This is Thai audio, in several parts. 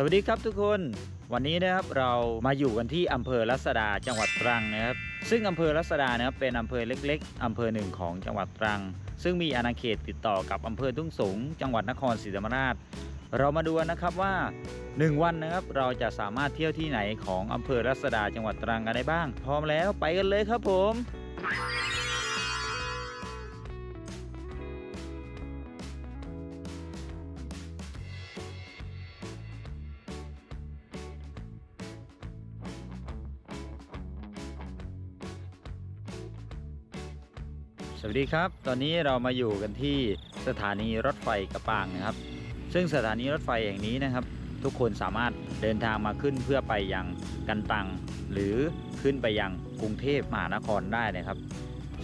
สวัสดีครับทุกคน วันนี้นะครับเรามาอยู่กันที่อำเภอรัศดาจังหวัดตรังนะครับ ซึ่งอำเภอรัศดานะครับเป็นอำเภอเล็ก ๆอำเภอหนึ่งของจังหวัดตรัง ซึ่งมีอาณาเขตติดต่อกับอำเภอทุ่งสงจังหวัดนครศรีธรรมราช เรามาดูนนะครับว่า 1 วันนะครับเราจะสามารถเที่ยวที่ไหนของอำเภอรัศดาจังหวัดตรังกันได้บ้าง พร้อมแล้วไปกันเลยครับผม ดีครับ ตอนนี้เรามาอยู่กันที่สถานีรถไฟกระปางนะครับ ซึ่งสถานีรถไฟแห่งนี้นะครับ ทุกคนสามารถเดินทางมาขึ้นเพื่อไปยังกันตัง หรือขึ้นไปยังกรุงเทพมหานครได้นะครับ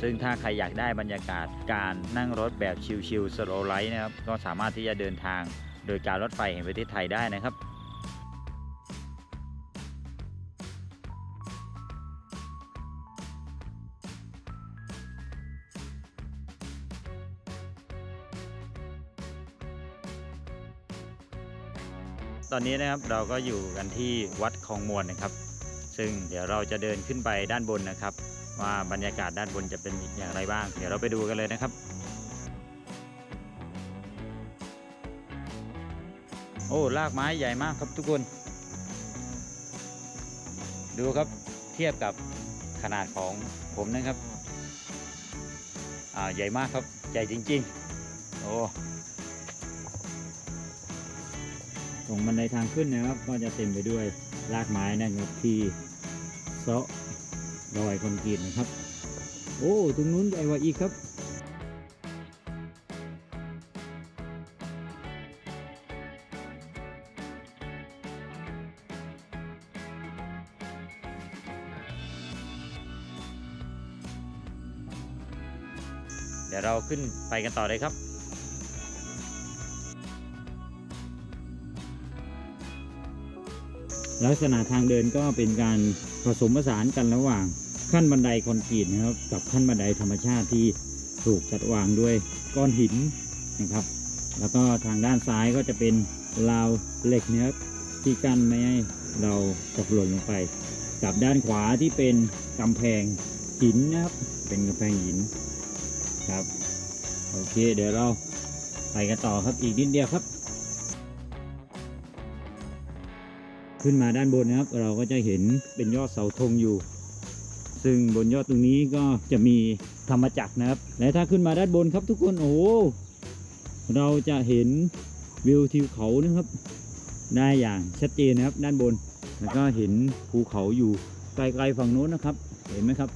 ซึ่งถ้าใครอยากได้บรรยากาศการนั่งรถแบบชิลๆสโลไลท์นะครับ ก็สามารถที่จะเดินทางโดยการรถไฟแห่งประเทศไทยได้นะครับ ตอนนี้นะครับเราก็อยู่กันที่วัดคลองมวลนะครับ ซึ่งเดี๋ยวเราจะเดินขึ้นไปด้านบนนะครับ ว่าบรรยากาศด้านบนจะเป็นอย่างไรบ้าง เดี๋ยวเราไปดูกันเลยนะครับ โอ้รากไม้ใหญ่มากครับทุกคน ดูครับเทียบกับขนาดของผมนะครับ อ่าใหญ่มากครับ ใหญ่จริง ๆ โอ้ ตรงบันไดทางขึ้นนะครับ ก็จะเต็มไปด้วยรากไม้นะครับที่เซาะรอยคอนกรีตนะครับ โอ้ตรงนู้นใหญ่กว่าอีกครับเดี๋ยวเราขึ้นไปกันต่อเลยครับ ลักษณะทางเดินก็เป็นการผสมผสานกันระหว่างขั้นบันไดคอนกรีตนะครับ กับขั้นบันไดธรรมชาติที่ถูกจัดวางด้วยก้อนหินนะครับ แล้วก็ทางด้านซ้ายก็จะเป็นราวเหล็กนะครับที่กั้นไม่ให้เราตกหล่นลงไป กับด้านขวาที่เป็นกำแพงหินนะครับ เป็นกำแพงหินครับ โอเค เดี๋ยวเราไปกันต่อครับอีกนิดเดียวครับ ขึ้นมาด้านบนนะครับ เราก็จะเห็นเป็นยอดเสาธงอยู่ ซึ่งบนยอดตรงนี้ก็จะมีธรรมจักรนะครับ และถ้าขึ้นมาด้านบนครับทุกคนโอ้โหเราจะเห็นวิวทิวเขานะครับ ได้อย่างชัดเจนนะครับ ด้านบน แล้วก็เห็นภูเขาอยู่ไกลๆฝั่งโน้นนะครับ เห็นไหมครับ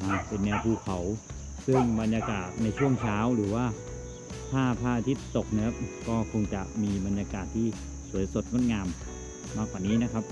อ่าเป็นแนวภูเขา ซึ่งบรรยากาศในช่วงเช้าหรือว่าถ้าพระอาทิตย์ตกนะครับ ก็คงจะมีบรรยากาศที่สวยสดงดงาม มากกว่านี้นะครับ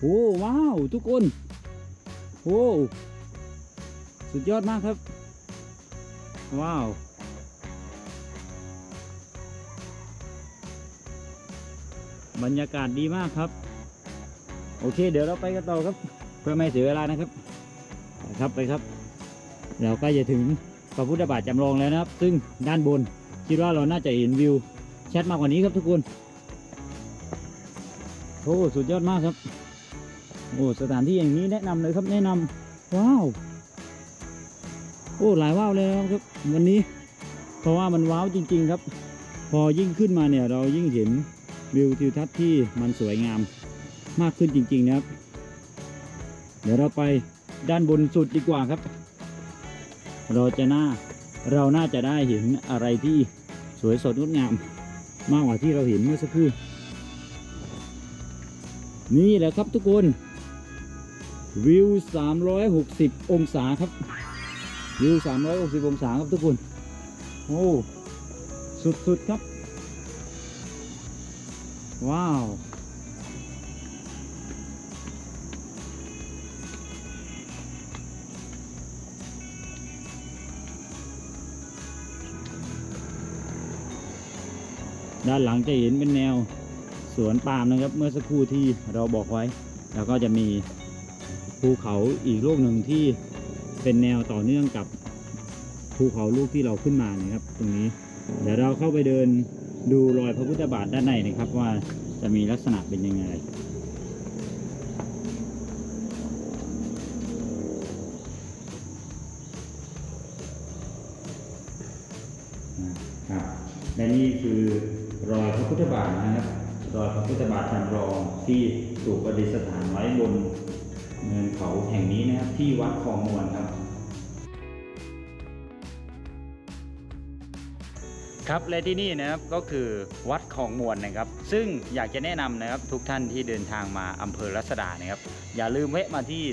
โอ้ว้าวทุกคนโอ้สุดยอดมากครับ ว้าวบรรยากาศดีมากครับ โอเค เดี๋ยวเราไปกันต่อครับ เพื่อไม่เสียเวลานะครับไปครับไปครับ เรากล้จะถึงพระพุทธบาทจำลองแล้วนะครับ ซึ่งด้านบนคิดว่าเราน่าจะเห็นวิวชัดมากกว่านี้ครับทุกคนโอ้สุดยอดมากครับ โอ้สถานที่อย่างนี้แนะนำเลยครับแนะนำว้าวโอ้หลายว้าวเลยนะครับวันนี้ เพราะว่ามันว้าวจริง ๆครับ พอยิ่งขึ้นมาเนี่ยเรายิ่งเห็นวิวทิวทัศน์ที่มันสวยงามมากขึ้นจริง ๆนะครับ เดี๋ยวเราไปด้านบนสุดดีกว่าครับ เราจะน่าเราน่าจะได้เห็นอะไรที่สวยสดงดงาม มากกว่าที่เราเห็นเมื่อสักครู่นี่แหละครับทุกคน วิว 360 องศาครับ วิว 360 องศาครับทุกคน โอ้ สุด ๆ ครับ ว้าว ด้านหลังจะเห็นเป็นแนวสวนปาล์มนะครับ เมื่อสักครู่ที่เราบอกไว้ แล้วก็จะมี ภูเขาอีกลูกหนึ่งที่เป็นแนวต่อเนื่องกับภูเขาลูกที่เราขึ้นมานะครับ ตรงนี้ เดี๋ยวเราเข้าไปเดินดูรอยพระพุทธบาทด้านในนะครับว่าจะมีลักษณะเป็นยังไงครับและนี่คือรอยพระพุทธบาทนะครับ รอยพระพุทธบาทจำลองที่ถูกประดิษฐานไว้บน เนินเขาแห่งนี้นะครับที่วัดคลองมวลครับ ครับและที่นี่นะครับก็คือวัดคลองมวลนะครับ ซึ่งอยากจะแนะนำนะครับทุกท่านที่เดินทางมาอำเภอรัศดานะครับ อย่าลืมแวะมาที่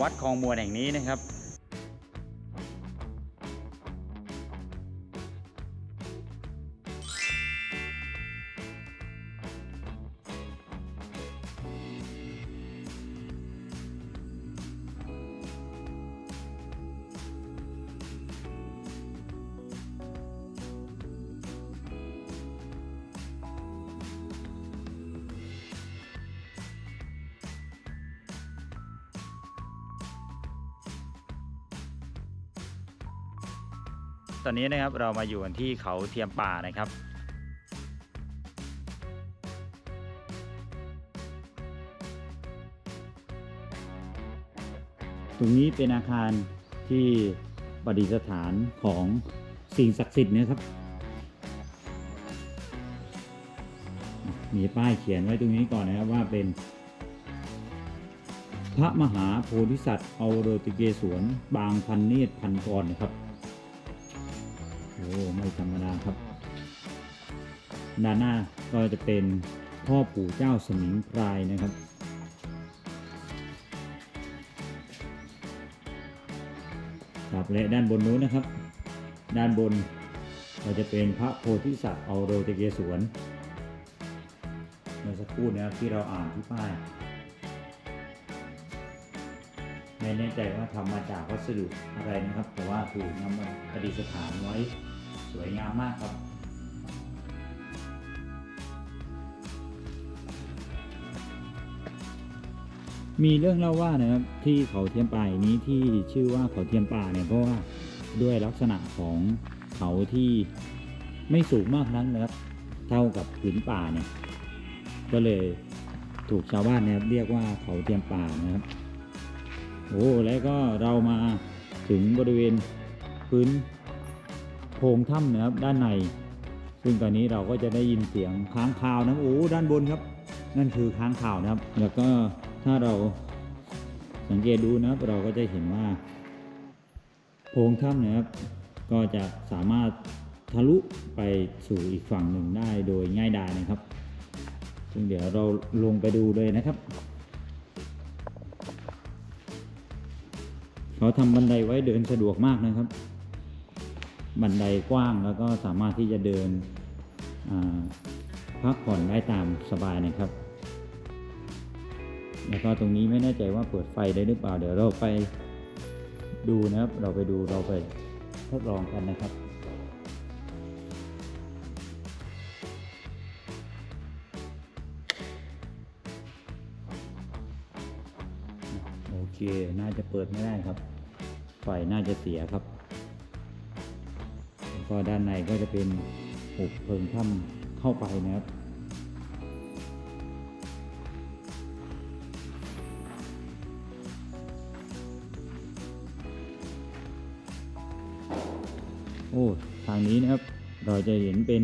วัดคลองมวลแห่งนี้นะครับ ตอนนี้นะครับเรามาอยู่กันที่เขาเทียมป่านะครับ ตรงนี้เป็นอาคารที่ประดิษฐานของสิ่งศักดิ์สิทธิ์นะครับ มีป้ายเขียนไว้ตรงนี้ก่อนนะครับว่าเป็น พระมหาโพธิสัตว์อาโรติเกศวนบางพันเนตรพันกรนะครับ อ้ไม่ธรรมดาครับด้านหน้าก็จะเป็นพ่อปู่เจ้าสมิงพรายนะครับ ครับและด้านบนนู้นนะครับ ด้านบนก็จะเป็นพระโพธิสัตว์เอาโรติเกศวนเมื่อสักครู่นะครับที่เราอ่านที่ป้ายไม่แน่ใจว่าทำมาจากวัสดุอะไรนะครับ แต่ว่าถูกนำมาประดิษฐานไว้ สวยงามมากครับ มีเรื่องเล่าว่านะครับที่เขาเทียมป่าแห่งนี้ที่ชื่อว่าเขาเทียมป่าเนี่ยเพราะว่าด้วยลักษณะของเขาที่ไม่สูงมากนักนะครับ เท่ากับผืนป่าเนี่ย ก็เลยถูกชาวบ้านนะครับเรียกว่าเขาเทียมป่านะครับ โอ้ แล้วก็เรามาถึงบริเวณพื้น โพรงถ้ำนะครับด้านใน ซึ่งตอนนี้เราก็จะได้ยินเสียงค้างคาวนะโอ้ด้านบนครับ นั่นคือค้างคาวนะครับ แล้วก็ถ้าเราสังเกตดูนะครับ เราก็จะเห็นว่า โพรงถ้ำนะครับ ก็จะสามารถทะลุไปสู่อีกฝั่งหนึ่งได้โดยง่ายดายนะครับ ซึ่งเดี๋ยวเราลงไปดูเลยนะครับเขาทำบันไดไว้เดินสะดวกมากนะครับ บันไดกว้างแล้วก็สามารถที่จะเดินพักผ่อนได้ตามสบายนะครับ แล้วก็ตรงนี้ไม่แน่ใจว่าเปิดไฟได้หรือเปล่า เดี๋ยวเราไปดูนะครับ เราไปดูเราไปทดลองกันนะครับโอเค น่าจะเปิดไม่ได้ครับ ไฟน่าจะเสียครับ ก็ด้านในก็จะเป็นหุบเพิงถ้ำเข้าไปนะครับโอ้ทางนี้นะครับเราจะเห็นเป็น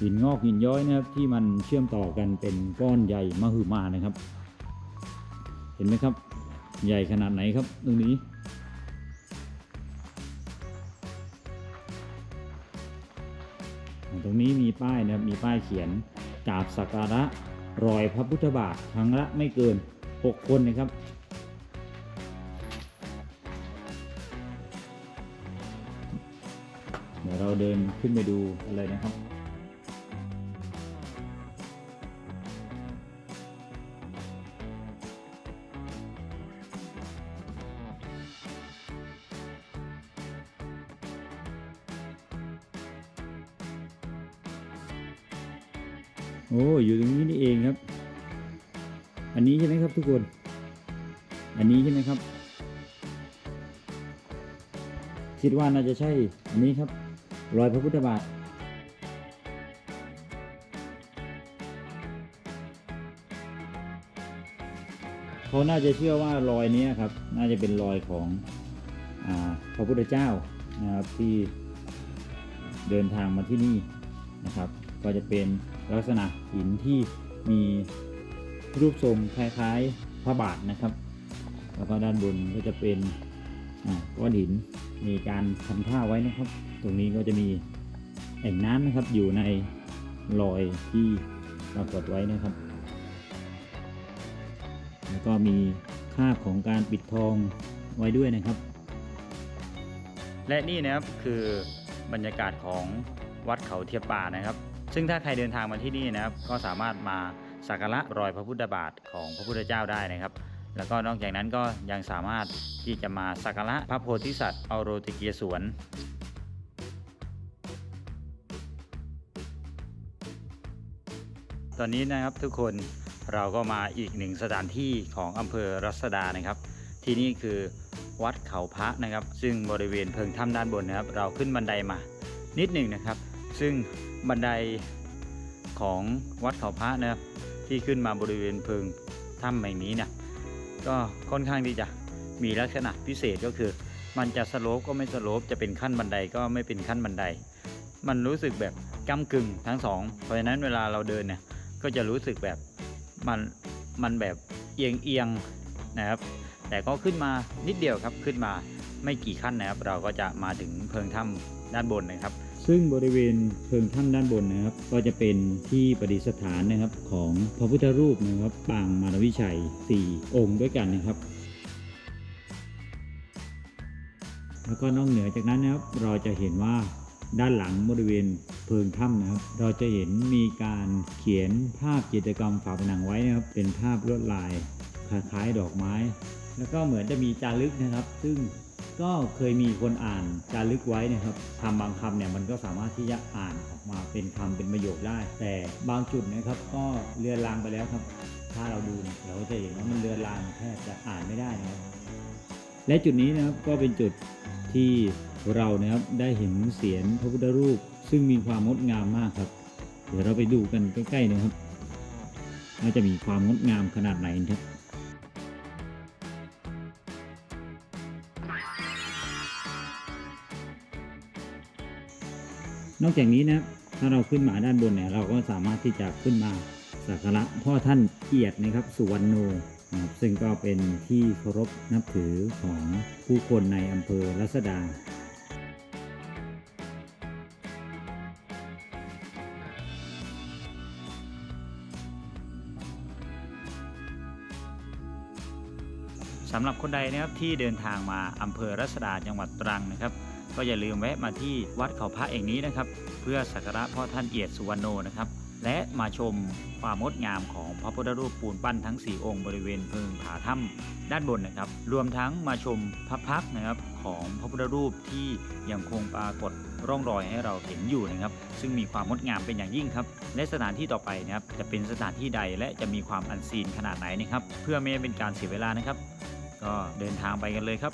หินงอกหินย้อยนะครับ ที่มันเชื่อมต่อกันเป็นก้อนใหญ่มหึมานะครับ เห็นไหมครับ ใหญ่ขนาดไหนครับตรงนี้ รงนี้มีป้ายนะครับมีป้ายเขียนกราบสักการะรอยพระพุทธบาทครั้งละไม่เกิน 6 คนนะครับเดี๋ยวเราเดินขึ้นไปดูอะไรนะครับ คิดว่าน่าจะใช่อันนี้ครับ รอยพระพุทธบาทเขาน่าจะเชื่อว่ารอยนี้ครับ น่าจะเป็นรอยของอพระพุทธเจ้านะครับที่เดินทางมาที่นี่นะครับ ก็จะเป็นลักษณะหินที่มีรูปทรงคล้ายๆพระบาทนะครับ แล้วก็ด้านบนก็จะเป็นก้อนหิน มีการทำท่าไว้นะครับ ตรงนี้ก็จะมีแอ่งน้ำนะครับอยู่ในรอยที่ปรากฏไว้นะครับ แล้วก็มีคาบของการปิดทองไว้ด้วยนะครับ และนี่นะครับคือบรรยากาศของวัดเขาเทียบป่านะครับ ซึ่งถ้าใครเดินทางมาที่นี่นะครับ ก็สามารถมาสักการะรอยพระพุทธบาทของพระพุทธเจ้าได้นะครับ แล้วก็นอกจากนั้นก็ยังสามารถที่จะมาสักการะพระโพธิสัตว์อโรติเกียสวนตอนนี้นะครับทุกคนเราก็มาอีกหนึ่งสถานที่ของอำเภอรัศดานะครับ ที่นี่คือวัดเขาพระนะครับ ซึ่งบริเวณเพิงถ้ำด้านบนนะครับ เราขึ้นบันไดมานิดหนึ่งนะครับ ซึ่งบันไดของวัดเขาพระนะครับที่ขึ้นมาบริเวณเพิงถ้ำแห่งนี้เนี่ย ก็ค่อนข้างที่จะมีลักษณะพิเศษก็คือ มันจะสโลปก็ไม่สโลปจะเป็นขั้นบันไดก็ไม่เป็นขั้นบันได มันรู้สึกแบบก้ากึ่งทั้งสองเพราะฉะนั้นเวลาเราเดินเนี่ยก็จะรู้สึกแบบมันมันแบบเอียงเอียงนะครับ แต่ก็ขึ้นมานิดเดียวครับขึ้นมาไม่กี่ขั้นนะครับ เราก็จะมาถึงเพิงถ้ำด้านบนนะครับ ซึ่งบริเวณเพิงถ้ำด้านบนนะครับ ก็จะเป็นที่ประดิษฐานนะครับของพระพุทธรูปนะครับปางมารวิชัย 4 องค์ด้วยกันนะครับ แล้วก็นอกเหนือจากนั้นนะครับเราจะเห็นว่าด้านหลังบริเวณเพิงถ้ำนะครับ เราจะเห็นมีการเขียนภาพจิตรกรรมฝาผนังไว้นะครับ เป็นภาพลวดลายคล้ายๆดอกไม้ แล้วก็เหมือนจะมีจารึกนะครับ ซึ่ง ก็เคยมีคนอ่านจารึกไว้นะครับคำบางคำเนี่ยมันก็สามารถที่จะอ่านออกมาเป็นคำเป็นประโยคได้ แต่บางจุดนะครับก็เลือนลางไปแล้วครับ ถ้าเราดูเนี่ยเราจะเห็นว่ามันเลือนลางแทบจะอ่านไม่ได้นะครับและจุดนี้นะครับก็เป็นจุดที่เรานะครับได้เห็นเสียนพระพุทธรูป ซึ่งมีความงดงามมากครับ เดี๋ยวเราไปดูกันใกล้ๆนะครับว่าจะมีความงดงามขนาดไหนนะครับ นอกจากนี้นะถ้าเราขึ้นมาด้านบนเนี่ยเราก็สามารถที่จะขึ้นมาสักการะพ่อท่านเอียดนะครับสุวรรณโนนะครับซึ่งก็เป็นที่เคารพนับถือของผู้คนในอำเภอรัศดาสำหรับคนใดนะครับที่เดินทางมาอำเภอรัศดาจังหวัดตรังนะครับ ก็อย่าลืมแวะมาที่วัดเขาพระแห่งนี้นะครับ เพื่อสักการะพ่อท่านเอียดสุวรรณโนนะครับ และมาชมความงดงามของพระพุทธรูปปูนปั้นทั้ง 4 องค์บริเวณเพิงผาถ้ำด้านบนนะครับ รวมทั้งมาชมพระพักนะครับของพระพุทธรูปที่ยังคงปรากฏร่องรอยให้เราเห็นอยู่นะครับ ซึ่งมีความงดงามเป็นอย่างยิ่งครับ และสถานที่ต่อไปนะครับจะเป็นสถานที่ใดและจะมีความอันซีนขนาดไหนนะครับ เพื่อไม่ให้เป็นการเสียเวลานะครับ ก็เดินทางไปกันเลยครับ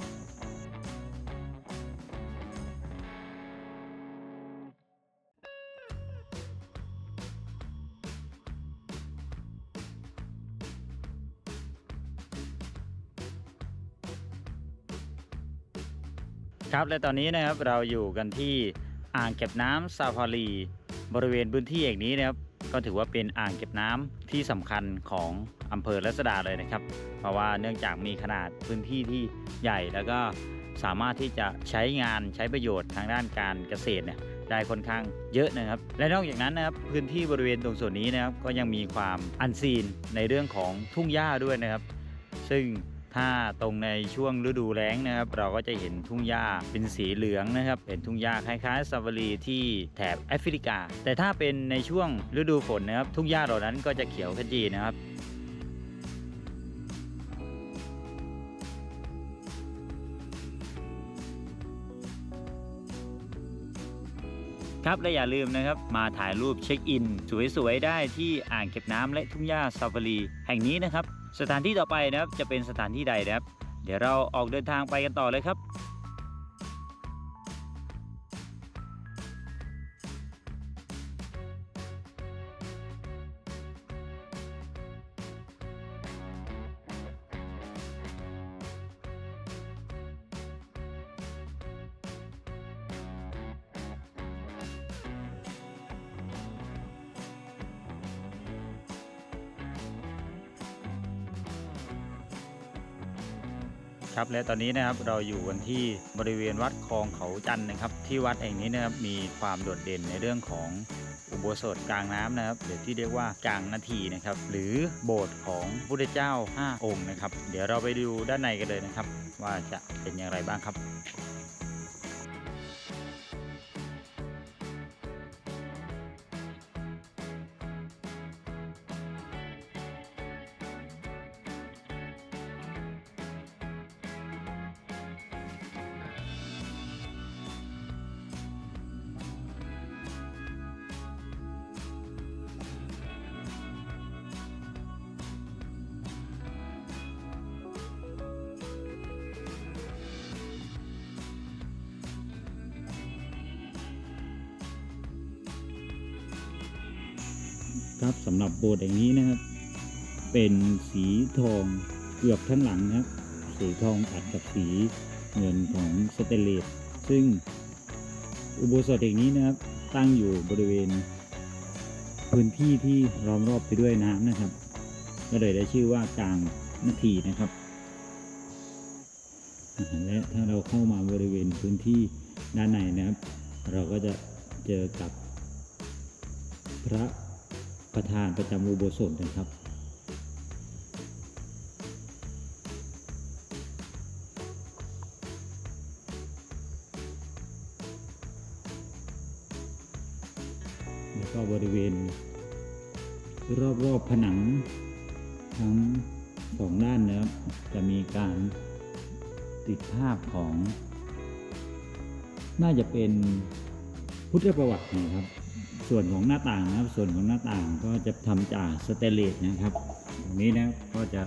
ครับและตอนนี้นะครับเราอยู่กันที่อ่างเก็บน้ำซาฟารี บริเวณพื้นที่แห่งนี้นะครับก็ถือว่าเป็นอ่างเก็บน้ำที่สำคัญของอำเภอรัศดาเลยนะครับ เพราะว่าเนื่องจากมีขนาดพื้นที่ที่ใหญ่แล้วก็สามารถที่จะใช้งานใช้ประโยชน์ทางด้านการเกษตรเนี่ยได้ค่อนข้างเยอะนะครับ และนอกจากนั้นนะครับพื้นที่บริเวณตรงส่วนนี้นะครับก็ยังมีความอันซีนในเรื่องของทุ่งหญ้าด้วยนะครับ ซึ่ง ถ้าตรงในช่วงฤดูแล้งนะครับ เราก็จะเห็นทุ่งหญ้าเป็นสีเหลืองนะครับ เป็นทุ่งหญ้าคล้ายๆซาฟารีที่แถบแอฟริกา แต่ถ้าเป็นในช่วงฤดูฝนนะครับทุ่งหญ้าเหล่านั้นก็จะเขียวขจีนะครับครับและอย่าลืมนะครับมาถ่ายรูปเช็คอิน สวยๆ ได้ที่อ่างเก็บน้ำและทุ่งหญ้าซาฟารี แห่งนี้นะครับ สถานที่ต่อไปนะครับจะเป็นสถานที่ใดนะครับ เดี๋ยวเราออกเดินทางไปกันต่อเลยครับ และตอนนี้นะครับเราอยู่กันที่บริเวณวัดคลองเขาจันนะครับ ที่วัดแห่งนี้นะครับมีความโดดเด่นในเรื่องของอุโบสถกลางน้ำนะครับหรือที่เรียกว่ากลางนาทีนะครับ หรือโบสถ์ของพระพุทธเจ้า 5 องค์นะครับ เดี๋ยวเราไปดูด้านในกันเลยนะครับ ว่าจะเป็นอย่างไรบ้างครับ ครับสำหรับโบสถ์อย่างนี้นะครับ เป็นสีทองเกือบทั้งหลังนะครับสีทองอัดกับสีเงินของสเตเลสซึ่งอุโบสถแห่งนี้นะครับ ตั้งอยู่บริเวณ พื้นที่ที่ล้อมรอบไปด้วยน้ำนะครับ ก็เลยได้ชื่อว่ากลางนาทีนะครับและถ้าเราเข้ามาบริเวณพื้นที่ด้านในนะครับ เราก็จะเจอกับพระ ประธานประจำอุโบสถนะครับแล้วก็บริเวณ รอบๆผนังทั้งสองด้านนะครับจะมีการติดภาพของ น่าจะเป็นพุทธประวัตินะครับ ส่วนของหน้าต่างนะครับ ส่วนของหน้าต่างก็จะทำจากสเตนเลสนะครับตรงนี้นะก็จะ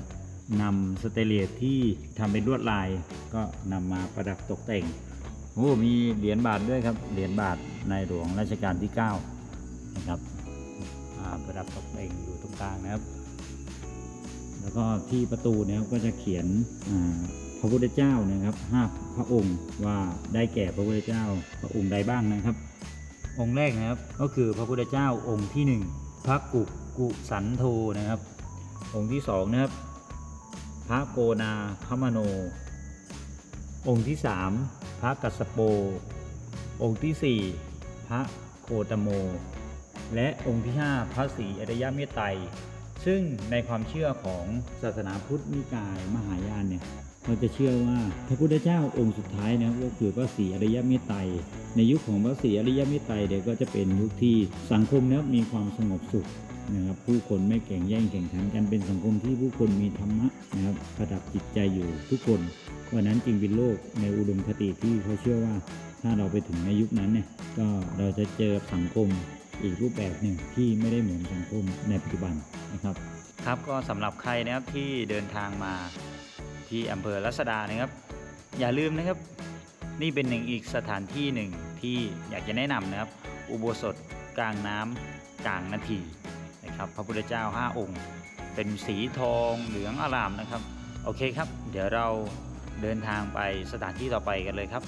นำสเตนเลสที่ทำเป็นลวดลาย ก็นำมาประดับตกแต่งโอ้มีเหรียญบาทด้วยครับ เหรียญบาทในหลวงรัชกาลที่ 9 นะครับประดับตกแต่งอยู่ตรงกลางนะครับ แล้วก็ที่ประตูนะครับก็จะเขียนพระพุทธเจ้านะครับห้าพระองค์ว่าได้แก่พระพุทธเจ้าพระองค์ใดบ้างนะครับ องค์แรกนะครับ ก็คือพระพุทธเจ้าองค์ที่หนึ่งพระกุกุสันโธนะครับ องค์ที่สองนะครับ พระโกนาคมโน องค์ที่สามพระกัสสโป องค์ที่สี่พระโคตโม และองค์ที่ห้าพระศรีอริยเมตไตรซึ่งในความเชื่อของศาสนาพุทธนิกายมหายานเนี่ย เราจะเชื่อว่าพระพุทธเจ้าองค์สุดท้ายนะครับก็คือพระศรีอริยเมตไตรในยุคของพระศรีอริยเมตไตรเดี๋ยวก็จะเป็นยุคที่สังคมนะครับมีความสงบสุขนะครับผู้คนไม่แข่งแย่งแข่งขันกันเป็นสังคมที่ผู้คนมีธรรมะนะครับประดับจิตใจอยู่ทุกคนวันนั้นจึงเป็นโลกในอุดมคติที่เขาเชื่อว่า ถ้าเราไปถึงในยุคนั้นเนี่ยก็เราจะเจอสังคมอีกรูปแบบหนึ่งที่ไม่ได้เหมือนสังคมในปัจจุบันนะครับ ครับก็สำหรับใครนะครับที่เดินทางมา ที่อำเภอรัศดานะครับ อย่าลืมนะครับ นี่เป็นหนึ่งอีกสถานที่หนึ่งที่อยากจะแนะนำนะครับ อุโบสถกลางน้ำกลางนาทีนะครับ พระพุทธเจ้า 5 องค์ เป็นสีทองเหลืองอารามนะครับ โอเคครับ เดี๋ยวเราเดินทางไปสถานที่ต่อไปกันเลยครับ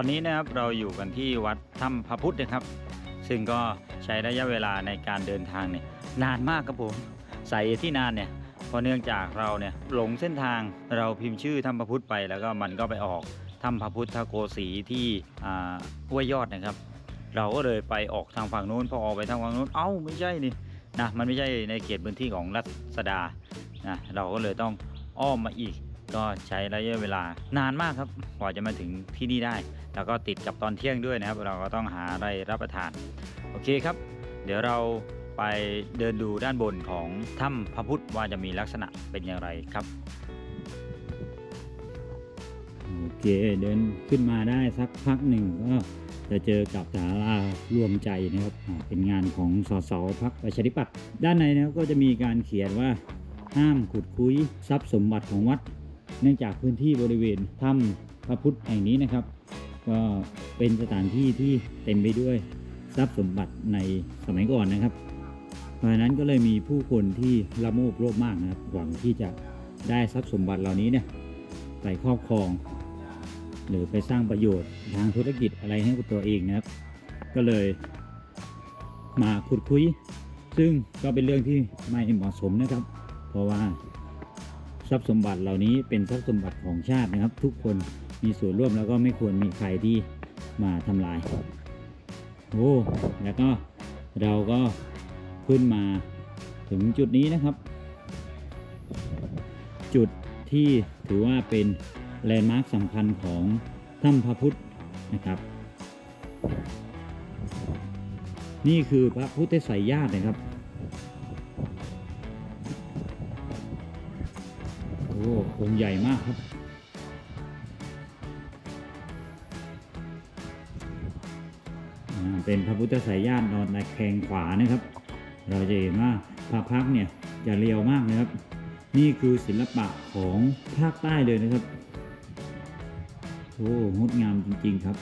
อนนี้นะครับเราอยู่กันที่วัดถ้ำพระพุทธนะครับ ซึ่งก็ใช้ระยะเวลาในการเดินทางเนี่ยนานมากครับผมสาเหตุที่นานเนี่ยเพราะเนื่องจากเราเนี่ยหลงเส้นทางเราพิมพ์ชื่อถ้ำพระพุทธไป แล้วก็มันก็ไปออกถ้ำพระพุทธโกสีที่อ่าห้วยยอดนะครับ เราก็เลยไปออกทางฝั่งนู้นพอออกไปทางฝั่งนู้นเอ้าไม่ใช่นี่นะมันไม่ใช่ในเขตพื้นที่ของรัศดานะเราก็เลยต้องอ้อมมาอีก ก็ใช้ระยะเวลานานมากครับกว่าจะมาถึงที่นี่ได้ แล้วก็ติดกับตอนเที่ยงด้วยนะครับ เราก็ต้องหาอะไรรับประทาน โอเคครับ เดี๋ยวเราไปเดินดูด้านบนของถ้ำพระพุทธว่าจะมีลักษณะเป็นอย่างไรครับโอเคเดินขึ้นมาได้สักพักหนึ่งก็จะเจอกับศาลารวมใจนะครับ เป็นงานของสสพักประชาธิปัตย์ด้านในนะครับก็จะมีการเขียนว่าห้ามขุดคุยทรัพย์สมบัติของวัด เนื่องจากพื้นที่บริเวณถ้ำพระพุทธแห่งนี้นะครับ ก็เป็นสถานที่ที่เต็มไปด้วยทรัพย์สมบัติในสมัยก่อนนะครับ เพราะฉะนั้นก็เลยมีผู้คนที่ละโมบโลภมากนะครับหวังที่จะได้ทรัพย์สมบัติเหล่านี้เนี่ยไปครอบครอง หรือไปสร้างประโยชน์ทางธุรกิจอะไรให้กับตัวเองนะครับ ก็เลยมาขุดคุย ซึ่งก็เป็นเรื่องที่ไม่เหมาะสมนะครับ เพราะว่า ทรัพย์สมบัติเหล่านี้เป็นทรัพย์สมบัติของชาตินะครับ ทุกคนมีส่วนร่วมแล้วก็ไม่ควรมีใครที่มาทำลายโอ้แล้วก็เราก็ขึ้นมาถึงจุดนี้นะครับ จุดที่ถือว่าเป็นแลนด์มาร์คสำคัญของถ้ำพระพุทธนะครับ นี่คือพระพุทธไสยญาตินะครับ องค์ใหญ่มากครับ เป็นพระพุทธสายญาตินอนในแขงขวานะครับ เราจะเห็นว่าพระพักเนี่ยจะเรียวมากนะครับ นี่คือศิลปะของภาคใต้เลยนะครับ โอ้งดงามจริง ๆ ครับ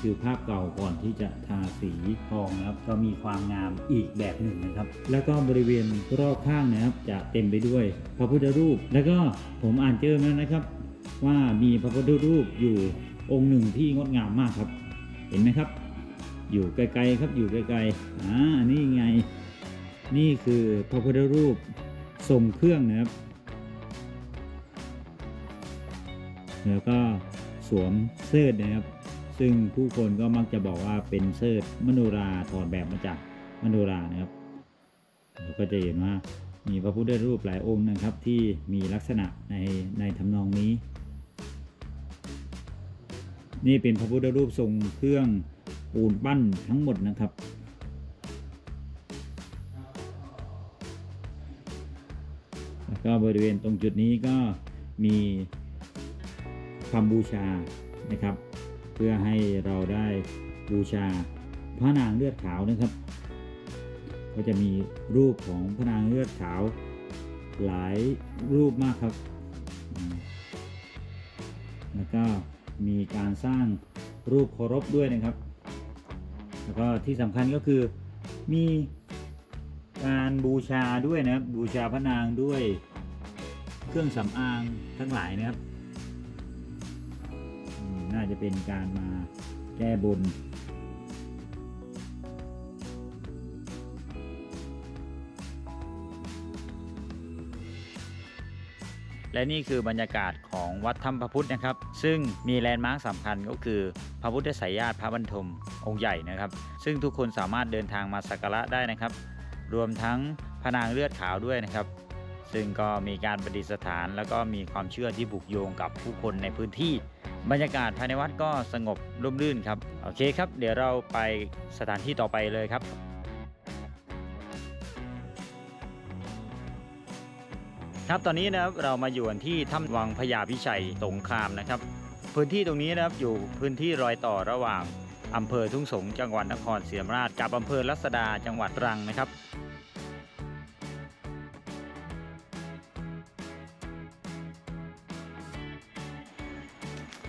คือภาพเก่าก่อนที่จะทาสีทองนะครับ ก็มีความงามอีกแบบหนึ่งนะครับ แล้วก็บริเวณรอบข้างนะครับ จะเต็มไปด้วยพระพุทธรูป แล้วก็ผมอ่านเจอมานะครับ ว่ามีพระพุทธรูปอยู่องค์หนึ่งที่งดงามมากครับ เห็นไหมครับ อยู่ไกลๆครับอยู่ไกลๆอ่านี่ไง นี่คือพระพุทธรูปทรงเครื่องนะครับแล้วก็สวมเสื้อนะครับ ซึ่งผู้คนก็มักจะบอกว่าเป็นเสิร์ชมโนราถอดแบบมาจากมโนรานะครับเราก็จะเห็นว่ามีพระพุทธรูปหลายองค์นะครับ ที่มีลักษณะในในทำนองนี้ นี่เป็นพระพุทธรูปทรงเครื่องปูนปั้นทั้งหมดนะครับแล้วก็บริเวณตรงจุดนี้ก็มีคำบูชานะครับ เพื่อให้เราได้บูชาพระนางเลือดขาวนะครับ ก็จะมีรูปของพระนางเลือดขาวหลายรูปมากครับ แล้วก็มีการสร้างรูปเคารพด้วยนะครับ แล้วก็ที่สำคัญก็คือมีการบูชาด้วยนะครับบูชาพระนางด้วยเครื่องสำอางทั้งหลายนะครับ จะเป็นการมาแก้บนและนี่คือบรรยากาศของวัดถ้ำพระพุทธนะครับ ซึ่งมีแลนด์มาร์คสำคัญก็คือพระพุทธไสยญาติพระบรรทมองค์ใหญ่นะครับ ซึ่งทุกคนสามารถเดินทางมาสักการะได้นะครับ รวมทั้งพระนางเลือดขาวด้วยนะครับ ซึ่งก็มีการประดิษฐาน แล้วก็มีความเชื่อที่ผูกโยงกับผู้คนในพื้นที่ บรรยากาศภายในวัดก็สงบร่มรื่นครับ โอเคครับ เดี๋ยวเราไปสถานที่ต่อไปเลยครับ ครับตอนนี้นะครับเรามาอยู่ที่ถ้ำวังพญาพิชัยสงครามนะครับ พื้นที่ตรงนี้นะครับอยู่พื้นที่รอยต่อระหว่างอำเภอทุ่งสงจังหวัดนครศรีธรรมราชกับอำเภอลัษดาจังหวัดตรังนะครับ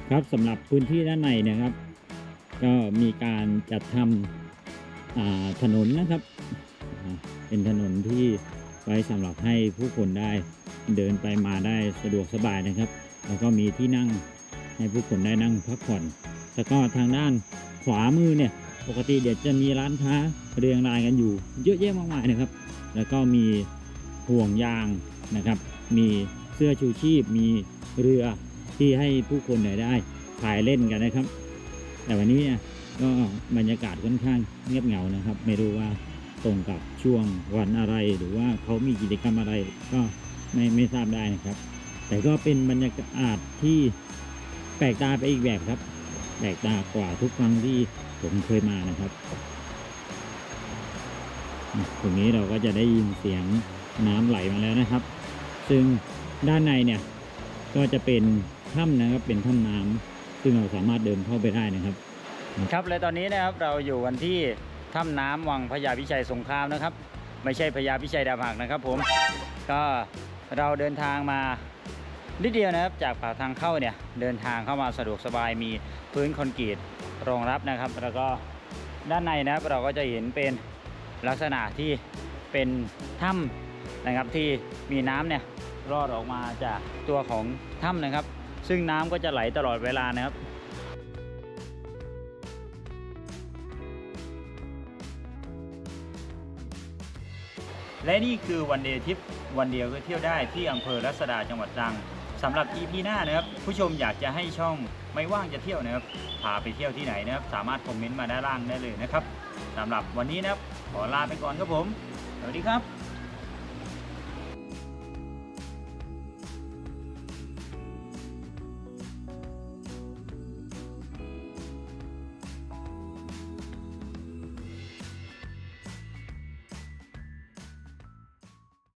ครับสำหรับพื้นที่ด้านในเนะครับ ก็มีการจัดทำถนนนะครับ เป็นถนนที่ไว้สำหรับให้ผู้คนได้เดินไปมาได้สะดวกสบายนะครับ แล้วก็มีที่นั่งให้ผู้คนได้นั่งพักผ่อน แล้วก็ทางด้านขวามือเนี่ยปกติเดี๋ยวจะมีร้านค้าเรียงรายกันอยู่ เยอะแยะมากมายนะครับ แล้วก็มีห่วงยางนะครับ มีเสื้อชูชีพ มีเรือ ที่ให้ผู้คนเนี่ยได้พายเล่นกันนะครับ แต่วันนี้เนี่ยก็บรรยากาศค่อนข้างเงียบเหงานะครับ ไม่รู้ว่าตรงกับช่วงวันอะไร หรือว่าเขามีกิจกรรมอะไรก็ไม่ไม่ทราบได้นะครับ แต่ก็เป็นบรรยากาศที่แปลกตาไปอีกแบบครับ แปลกตากว่าทุกครั้งที่ผมเคยมานะครับตรงนี้เราก็จะได้ยินเสียงน้ำไหลมาแล้วนะครับ ซึ่งด้านในเนี่ยก็จะเป็น ถ้ำนะครับเป็นถ้ำน้ำซึ่งเราสามารถเดินเข้าไปได้นะครับ ครับและตอนนี้นะครับเราอยู่กันที่ถ้ำน้ำวังพญาพิชัยสงครามนะครับ ไม่ใช่พญาพิชัยดาบหักนะครับผมก็เราเดินทางมานิดเดียวนะครับจากปากทางเข้าเนี่ยเดินทางเข้ามาสะดวกสบายมีพื้นคอนกรีตรองรับนะครับ แล้วก็ด้านในนะครับเราก็จะเห็นเป็นลักษณะที่เป็นถ้ำนะครับที่มีน้ำเนี่ยรอดออกมาจากตัวของถ้ำนะครับ ซึ่งน้ำก็จะไหลตลอดเวลานะครับและนี่คือวันเดย์ทริปวันเดียวก็เที่ยวได้ที่อำเภอรัศดาจังหวัดตรังสำหรับ EP หน้านะครับ ผู้ชมอยากจะให้ช่องไม่ว่างจะเที่ยวนะครับพาไปเที่ยวที่ไหนนะครับ สามารถคอมเมนต์มาด้านล่างได้เลยนะครับสำหรับวันนี้นะครับ ขอลาไปก่อนครับผม สวัสดีครับ